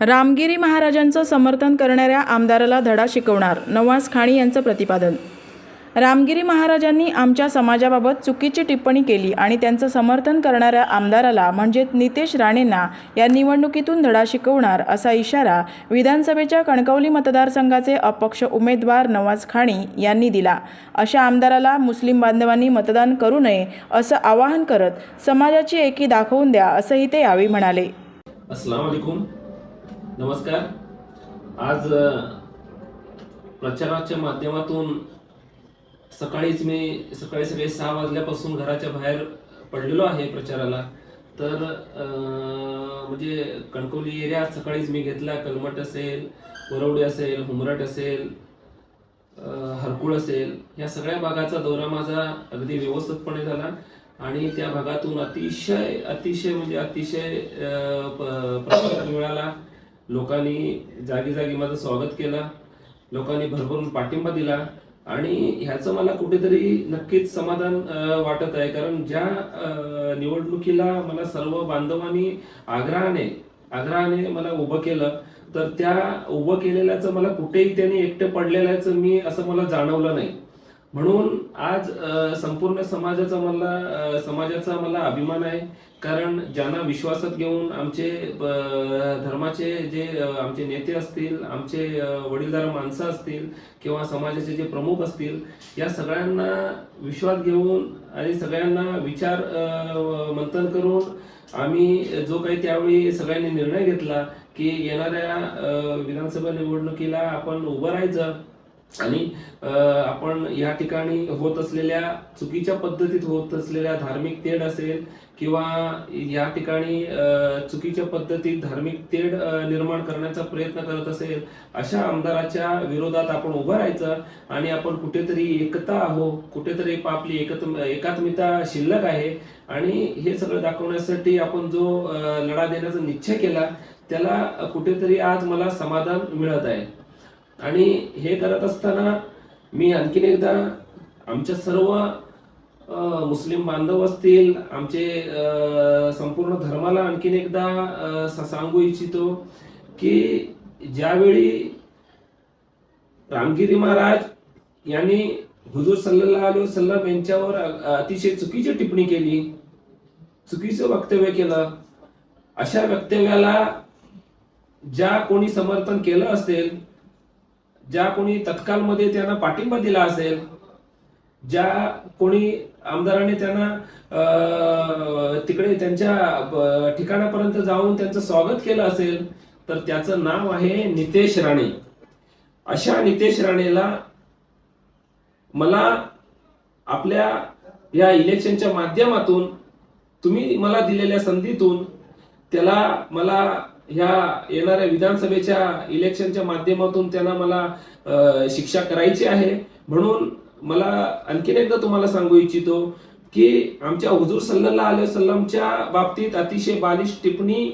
रामगिरी महाराजांचं समर्थन करणाऱ्या आमदाराला धडा शिकवणार नवाज खाणी यांचं प्रतिपादन. रामगिरी महाराजांनी आमच्या समाजाबाबत चुकीची टिप्पणी केली आणि त्यांचं समर्थन करणाऱ्या आमदाराला म्हणजेच नितेश राणेंना या निवडणुकीतून धडा शिकवणार असा इशारा विधानसभेच्या कणकवली मतदारसंघाचे अपक्ष उमेदवार नवाज खाणी यांनी दिला. अशा आमदाराला मुस्लिम बांधवांनी मतदान करू नये असं आवाहन करत समाजाची एकी दाखवून द्या असंही ते यावेळी म्हणाले. अस्सलाम नमस्कार. आज प्रचाराच्या माध्यमातून सकाळीच मी सकाळी सकाळी सहा वाजल्यापासून घराच्या बाहेर पडलेलो आहे प्रचाराला. तर म्हणजे कणकवली एरिया सकाळीच मी घेतला. कलमट असेल वरवडी असेल हुमरट असेल हरकुळ असेल या सगळ्या भागाचा दौरा माझा अगदी व्यवस्थितपणे झाला. आणि त्या भागातून अतिशय अतिशय म्हणजे अतिशय अ, मिळाला. लोकांनी जागी जागी माझं स्वागत केलं लोकांनी भरभरून पाठिंबा दिला आणि ह्याचं मला कुठेतरी नक्कीच समाधान वाटत आहे. कारण ज्या निवडणुकीला मला सर्व बांधवांनी आग्रहाने आग्रहाने मला उभं केलं तर त्या उभं केलेल्याचं मला कुठेही त्यांनी एकटं पडलेल्याचं मी असं मला जाणवलं नाही. म्हणून आज संपूर्ण समाजाचा मला समाजाचा मला अभिमान आहे. कारण ज्यांना विश्वासात घेऊन आमचे धर्माचे जे आमचे नेते असतील आमचे वडीलधारा वडीलधार माणसं असतील किंवा समाजाचे जे प्रमुख असतील या सगळ्यांना विश्वास घेऊन आणि सगळ्यांना विचार मंथन करून आम्ही जो काही त्यावेळी सगळ्यांनी निर्णय घेतला की येणाऱ्या विधानसभा निवडणुकीला आपण उभं राहायचं आणि आपण या ठिकाणी होत असलेल्या चुकीच्या पद्धतीत होत असलेल्या धार्मिक तेढ असेल किंवा या ठिकाणी चुकीच्या पद्धतीत धार्मिक तेढ निर्माण करण्याचा प्रयत्न करत असेल अशा आमदाराच्या विरोधात आपण उभं राहायचं आणि आपण कुठेतरी एकता आहो कुठेतरी आपली एकत एकात्मिता शिल्लक आहे आणि हे सगळं दाखवण्यासाठी आपण जो लढा देण्याचा निश्चय केला त्याला कुठेतरी आज मला समाधान मिळत आहे. आणि हे करत असताना मी आणखीन एकदा आमच्या सर्व मुस्लिम बांधव असतील आमचे संपूर्ण धर्माला आणखीन एकदा सांगू इच्छितो की ज्यावेळी रामगिरी महाराज यांनी हुजूर सल्ला अली वसल्लम यांच्यावर अतिशय चुकीची टिप्पणी केली चुकीचं वक्तव्य केलं अशा वक्तव्याला ज्या कोणी समर्थन केलं असेल ज्या कोणी तत्कालमध्ये त्यांना पाठिंबा दिला असेल ज्या कोणी आमदाराने त्यांना अं, तिकडे त्यांच्या ठिकाणापर्यंत जाऊन त्यांचं स्वागत केलं असेल तर त्याचं नाव आहे नितेश राणे. अशा नितेश राणेला मला आपल्या या इलेक्शनच्या माध्यमातून तुम्ही मला दिलेल्या संधीतून त्याला मला ह्या येणाऱ्या विधानसभेच्या इलेक्शनच्या माध्यमातून त्यांना मला शिक्षा करायची आहे. म्हणून मला आणखीन एकदा तुम्हाला सांगू इच्छितो की आमच्या हुजूर सल्ला अली सल्लमच्या बाबतीत अतिशय बालिश टिप्पणी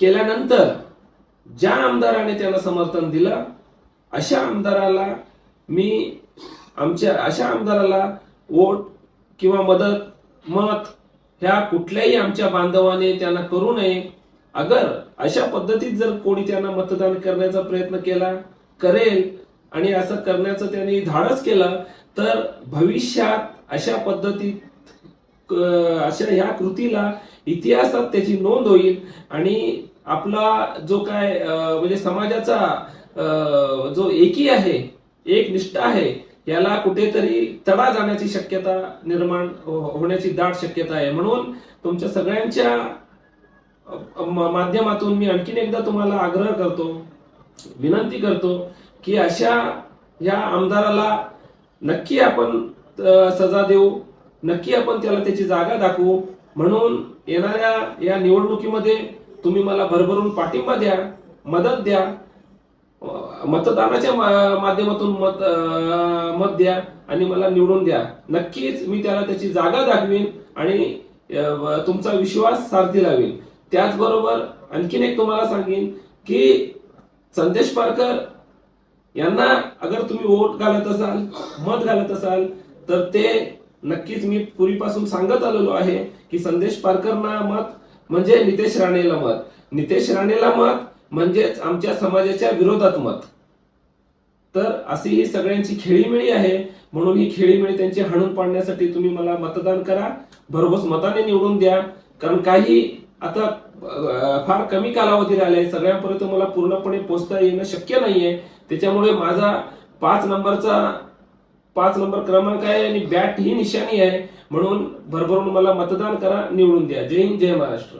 केल्यानंतर ज्या आमदाराने त्यांना समर्थन दिलं अशा आमदाराला मी आमच्या अशा आमदाराला वोट किंवा मदत मत ह्या कुठल्याही आमच्या बांधवाने त्यांना करू नये. अगर अशा पद्धतीत जर कोणी त्यांना मतदान करण्याचा प्रयत्न केला करेल आणि असं करण्याचं त्यांनी धाडस केलं तर भविष्यात अशा पद्धतीत अशा ह्या कृतीला इतिहासात त्याची नोंद होईल आणि आपला जो काय म्हणजे समाजाचा जो एकी आहे एक निष्ठा आहे याला कुठेतरी तडा जाण्याची शक्यता निर्माण हो- होण्याची दाट शक्यता आहे. म्हणून तुमच्या सगळ्यांच्या माध्यमातून मी आणखीन एकदा तुम्हाला आग्रह करतो विनंती करतो की अशा या आमदाराला नक्की आपण सजा देऊ नक्की आपण त्याला त्याची जागा दाखवू. म्हणून येणाऱ्या या निवडणुकीमध्ये तुम्ही मला भरभरून पाठिंबा द्या मदत द्या मतदानाच्या माध्यमातून मत मत द्या आणि मला निवडून द्या. नक्कीच मी त्याला त्याची जागा दाखवीन आणि तुमचा विश्वास सारथी लावेल त्याचबरोबर आणखीन एक तुम्हाला सांगेन की संदेश पारकर यांना अगर तुम्ही वोट घालत असाल मत घालत असाल तर ते नक्कीच मी पूर्वीपासून सांगत आलेलो आहे की संदेश पारकरना मत म्हणजे नितेश राणेला मत. नितेश राणेला मत म्हणजेच आमच्या समाजाच्या विरोधात मत. तर अशी ही सगळ्यांची खेळीमेळी आहे. म्हणून ही खेळीमेळी त्यांची हाणून पाडण्यासाठी तुम्ही मला मतदान करा. भरघोस मताने निवडून द्या. कारण काही आता फार कमी कालावधी राहिलाय सगळ्यांपर्यंत मला पूर्णपणे पोहोचता येणं शक्य नाहीये. त्याच्यामुळे माझा पाच नंबरचा पाच नंबर क्रमांक आहे आणि बॅट ही निशाणी आहे. म्हणून भरभरून मला मतदान करा निवडून द्या. जय हिंद जय महाराष्ट्र.